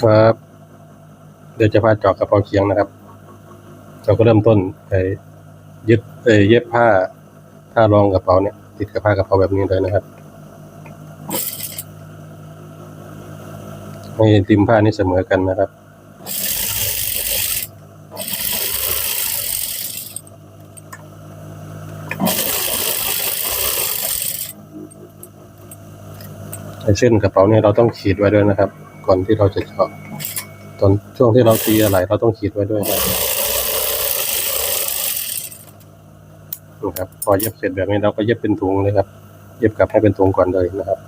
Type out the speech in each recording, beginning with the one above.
ครับ เดี๋ยวจะพาจาะกระเพราเคียงนะครับ เราก็เริ่มต้นไปยึดเอยเย็บผ้าผ้ารองกระเป๋าเนี่ย ติดกับผ้ากระเป๋าแบบนี้เลยนะครับให้ริมผ้านี่เสมอกันนะครับไอ้เส้นกระเป๋าเนี่ยเราต้องขีดไว้ด้วยนะครับ ก่อนที่เราจะเจาะตอนช่วงที่เราตีอะไรเราต้องขีดไว้ด้วยนะครับนะครับ พอเย็บเสร็จแบบนี้เราก็เย็บเป็นถุงเลยครับ เย็บกลับให้เป็นถุงก่อนเลยนะครับ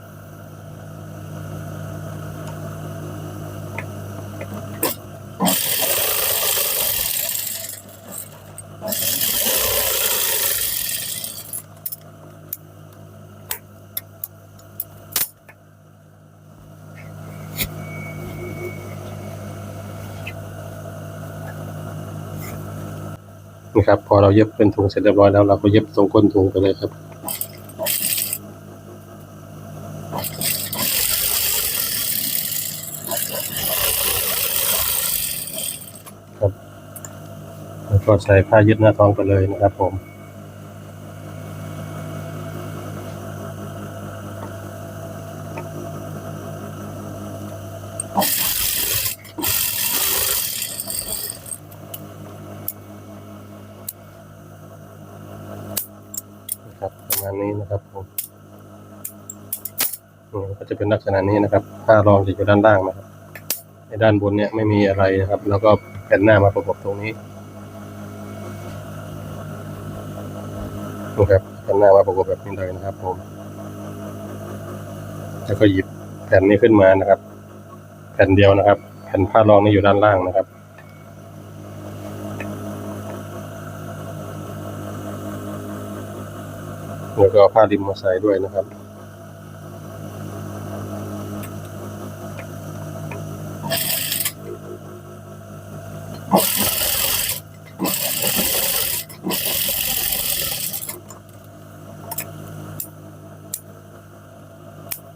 นะครับ พอเราเย็บเป็นถุงเสร็จเรียบร้อยแล้วเราก็เย็บตรงก้นถุงไปเลยครับครับแล้วก็ใส่ผ้ายึดหน้าท้องไปเลยนะครับผม นี้นะครับผมก็จะเป็นลักษณะนี้นะครับผ้ารองจะอยู่ด้านล่างนะครับ ในด้านบนเนี่ยไม่มีอะไรนะครับ แล้วก็แผ่นหน้ามาประกบตรงนี้นะครับแผ่นหน้ามาประกบแบบนี้เลยนะครับ ผม แล้วก็หยิบแผ่นนี้ขึ้นมานะครับ แผ่นเดียวนะครับ แผ่นผ้ารองนี่อยู่ด้านล่างนะครับ แล้วก็เอาผ้าริมมาใส่ด้วยนะครับ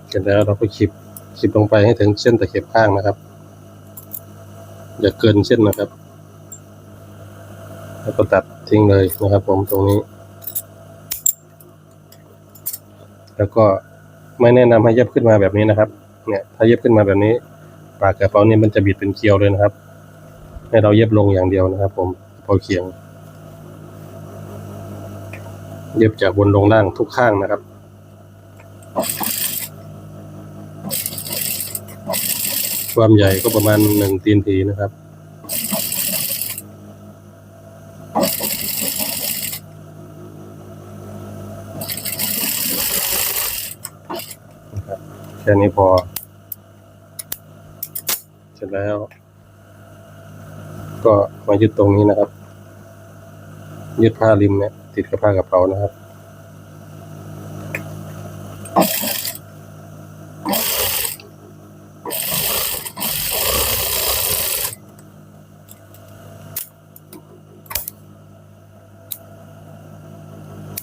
เสร็จแล้วเราก็ขีดขีดลงไปให้ถึงเส้นตะเข็บข้างนะครับ อย่าเกินเส้นนะครับ แล้วก็ตัดทิ้งเลยนะครับผมตรงนี้ แล้วก็ไม่แนะนำให้เย็บขึ้นมาแบบนี้นะครับ เนี่ยถ้าเย็บขึ้นมาแบบนี้ ปากกระเป๋านี่มันจะบิดเป็นเกลียวเลยนะครับ ให้เราเย็บลงอย่างเดียวนะครับ ผมกระเป๋าเคียง เย็บจากบนลงล่างทุกข้างนะครับความใหญ่ก็ประมาณหนึ่งตีนทีนะครับ นะครับ แค่นี้พอ เสร็จแล้ว ก็มายึดตรงนี้นะครับ ยึดผ้าริมเนี่ย ติดกับผ้ากระเป๋านะครับ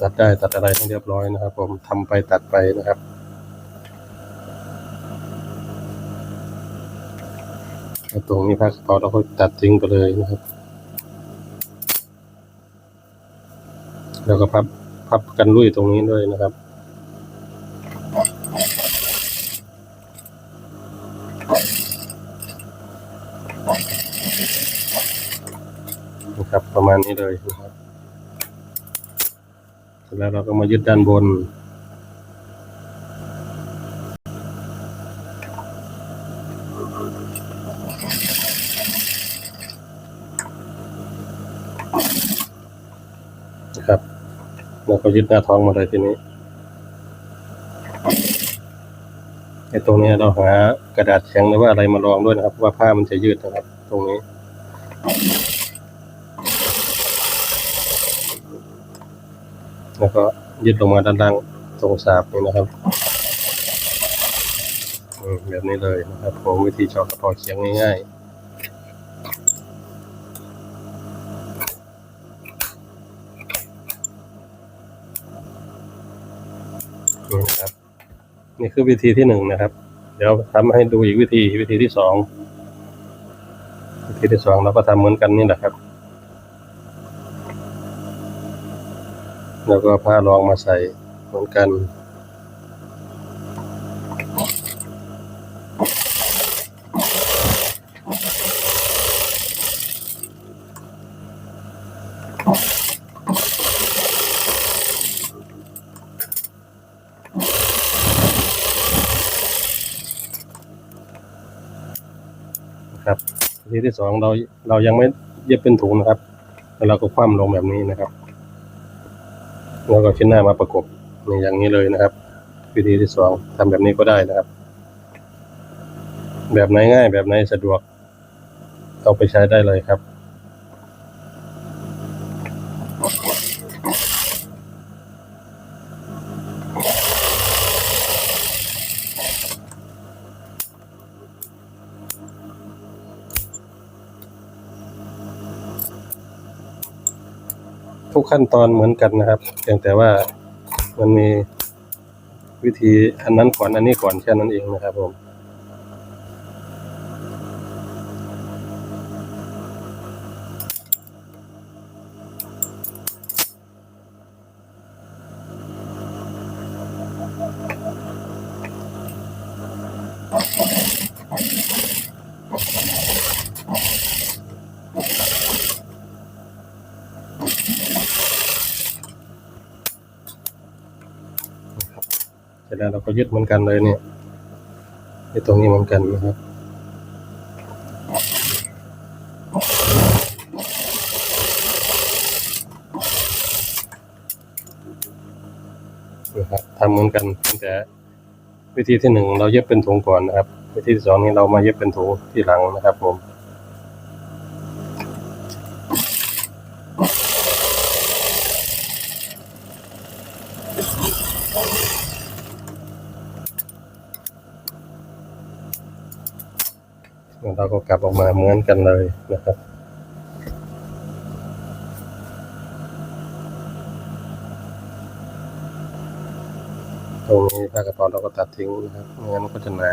ตัดได้ตัดอะไรให้เรียบร้อยนะครับ ผมทำไปตัดไปนะครับ แล้วตรงนี้ผ้ากระเป๋าเราก็ตัดทิ้งไปเลยนะครับ แล้วก็พับพับกันลุยตรงนี้ด้วยนะครับนะครับประมาณนี้เลยนะครับเสร็จแล้วเราก็มายึดด้านบน นะ ครับเราก็ยึดหน้าท้องมาเลยทีนี้ไอ้ตรงนี้เราหากระดาษแข็งหรือว่าอะไรมารองด้วยนะครับ ว่าผ้ามันจะยืดนะครับ ตรงนี้แล้วก็ยึดลงมาด้านล่างตรงสาบนี่นะครับแบบนี้เลยนะครับผมวิธีเจาะกระพาะเคียงง่ายๆ นี่นะครับ นี่คือวิธีที่หนึ่งนะครับ เดี๋ยวทำให้ดูอีกวิธีวิธีที่สองวิธีที่สองเราก็ทำเหมือนกันนี่แหละครับ แล้วก็ผ้ารองมาใส่เหมือนกัน นะครับวิธีที่สองเราเรายังไม่เย็บเป็นถุงนะครับแล้วเราก็คว่ำลงแบบนี้นะครับแล้วก็ชิ้นหน้ามาประกบในอย่างนี้เลยนะครับ วิธีที่สองทำแบบนี้ก็ได้นะครับ แบบไหนง่ายแบบไหนสะดวกเอาไปใช้ได้เลยครับ ทุกขั้นตอนเหมือนกันนะครับเพียงแต่ว่ามันมีวิธีอันนั้นก่อนอันนี้ก่อนแค่นั้นเองนะครับผม แล้วเราก็ยึดเหมือนกันเลยเนี่ยยึดตรงนี้เหมือนกันนะครับนะครับทำเหมือนกันแต่วิธีที่หนึ่งเราเย็บเป็นถุงก่อนนะครับ วิธีที่สองนี้เรามาเย็บเป็นถุงที่หลังนะครับผม เราก็กลับออกมาเหมือนกันเลยนะครับตรงนี้ผ้ากระป๋าเราก็ตัดทิ้งนะครับไม่งั้นมันก็จะหนา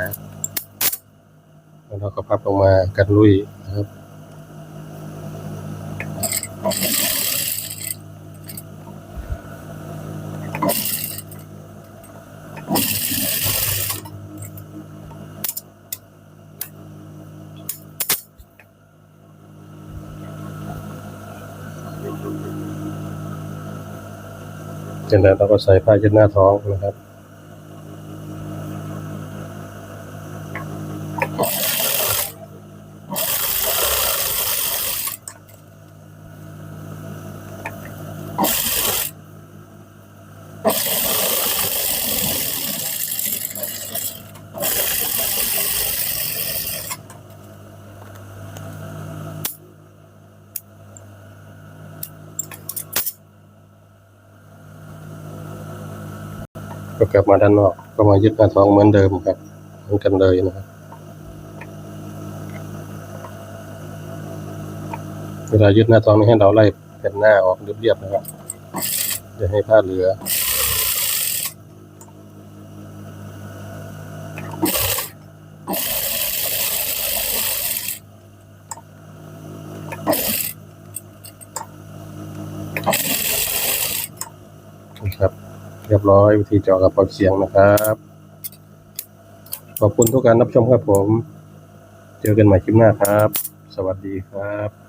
แล้วเราก็พับลงมากันลุยนะครับ ร็จแล้วเราก็ใส่ผ้าเช็ดหน้าท้องนะครับ ก็กลับมาด้านนอก ก็มายึดหน้าท้องเหมือนเดิมครับเหมือนกันเลยนะครับเวลายึดหน้าท้องนี่ให้เราไล่แผ่นหน้าออกเรียบๆนะครับจะให้ผ้าเหลือ นะครับ เรียบร้อยวิธีเจาะกับปลดเสียงนะครับ ขอบคุณทุกการรับชมครับผม เจอกันใหม่คลิปหน้าครับ สวัสดีครับ